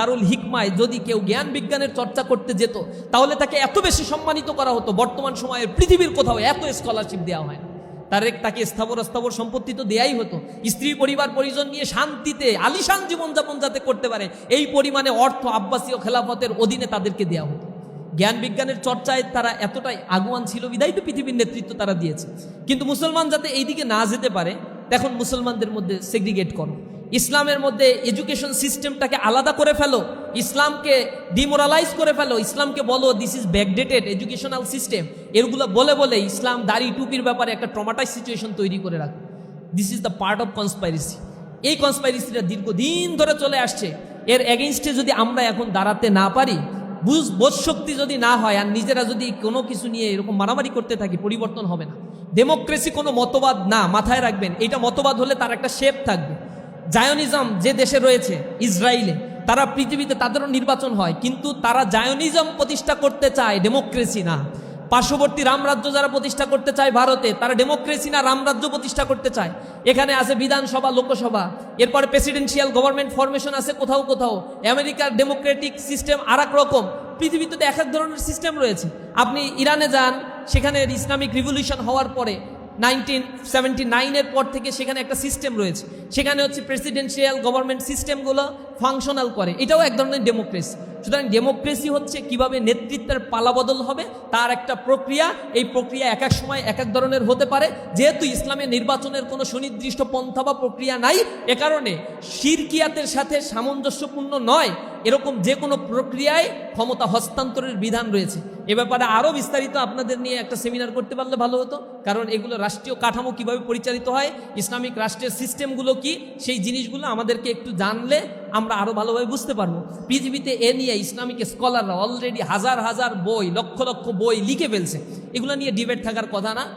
দারুল হিকমায় যদি কেউ জ্ঞান বিজ্ঞানের চর্চা করতে যেত, তাহলে তাকে এত বেশি সম্মানিত করা হতো, বর্তমান সময়ে পৃথিবীর কোথাও এত স্কলারশিপ দেওয়া হয় না। তার তাকে স্থাবর স্থাবর সম্পত্তি তো দেয়াই হতো। স্ত্রী, পরিবার, পরিজন নিয়ে শান্তিতে, আলিশান জীবনযাপন যাতে করতে পারে, এই পরিমাণে অর্থ আব্বাসীয় খেলাফতের অধীনে তাদেরকে দেওয়া হতো। জ্ঞান বিজ্ঞানের চর্চায় তারা এতটাই আগুয়ান ছিল, বিদায় তো পৃথিবীর নেতৃত্ব তারা দিয়েছে। কিন্তু মুসলমান যাতে এইদিকে না যেতে পারে, এখন মুসলমানদের মধ্যে সেগ্রিগেট করো। ইসলামের মধ্যে এডুকেশন সিস্টেমটাকে আলাদা করে ফেলো, ইসলামকে ডিমোরালাইজ করে ফেলো, ইসলামকে বলো this is backdated educational system এগুলো বলে বলে ইসলাম দাড়ি টুপির ব্যাপারে একটা ট্রমাটাইজ সিচুয়েশন তৈরি করে রাখো। This is the part of conspiracy এই কনসপাইরেসিটা দীর্ঘদিন ধরে চলে আসছে। এর এগেনস্টে যদি আমরা এখন দাঁড়াতে না পারি, বুঝ বোধ শক্তি যদি না হয়, আর নিজেরা যদি কোনো কিছু নিয়ে এরকম মারামারি করতে থাকি, পরিবর্তন হবে না। ডেমোক্রেসি কোনো মতবাদ না, মাথায় রাখবেন। এটা মতবাদ হলে তার একটা শেপ থাকবে। জায়নিজম যে দেশে রয়েছে, ইসরায়েলে, তারা পৃথিবীতে তাদেরও নির্বাচন হয়, কিন্তু তারা জায়নিজম প্রতিষ্ঠা করতে চায় ডেমোক্রেসি না। পার্শ্ববর্তী রামরাজ্য যারা প্রতিষ্ঠা করতে চায় ভারতে, তারা ডেমোক্রেসি না, রামরাজ্য প্রতিষ্ঠা করতে চায়। এখানে আছে বিধানসভা, লোকসভা। এরপরে প্রেসিডেন্সিয়াল গভর্নমেন্ট ফরমেশন আছে কোথাও কোথাও। আমেরিকার ডেমোক্রেটিক সিস্টেম আর রকম। পৃথিবীতে এক এক ধরনের সিস্টেম রয়েছে। আপনি ইরানে যান, সেখানে ইসলামিক রিভলিউশন হওয়ার পরে নাইনটিন সেভেন্টি নাইনের পর থেকে সেখানে একটা সিস্টেম রয়েছে। সেখানে হচ্ছে প্রেসিডেন্সিয়াল গভর্নমেন্ট সিস্টেমগুলো ফাংশনাল করে। এটাও এক ধরনের ডেমোক্রেসি সুতরাং ডেমোক্রেসি হচ্ছে কীভাবে নেতৃত্বের পালাবদল হবে, তার একটা প্রক্রিয়া। এই প্রক্রিয়া এক এক সময় এক এক ধরনের হতে পারে। যেহেতু ইসলামে নির্বাচনের কোনো সুনির্দিষ্ট পন্থা বা প্রক্রিয়া নাই, এ কারণে শিরকিয়াতের সাথে সামঞ্জস্যপূর্ণ নয়। এরকম যে কোনো প্রক্রিয়ায় ক্ষমতা হস্তান্তরের বিধান রয়েছে। এ ব্যাপারে আরও বিস্তারিত আপনাদের নিয়ে একটা সেমিনার করতে পারলে ভালো হতো। কারণ এগুলো রাষ্ট্রীয় কাঠামো কীভাবে পরিচালিত হয়, ইসলামিক রাষ্ট্রের সিস্টেমগুলো কি, সেই জিনিসগুলো আমাদেরকে একটু জানলে আমরা আরও ভালোভাবে বুঝতে পারব। পৃথিবীতে এ নিয়ে ইসলামিক স্কলাররা অলরেডি হাজার হাজার বই, লক্ষ লক্ষ বই লিখে ফেলছে। এগুলো নিয়ে ডিবেট থাকার কথা না।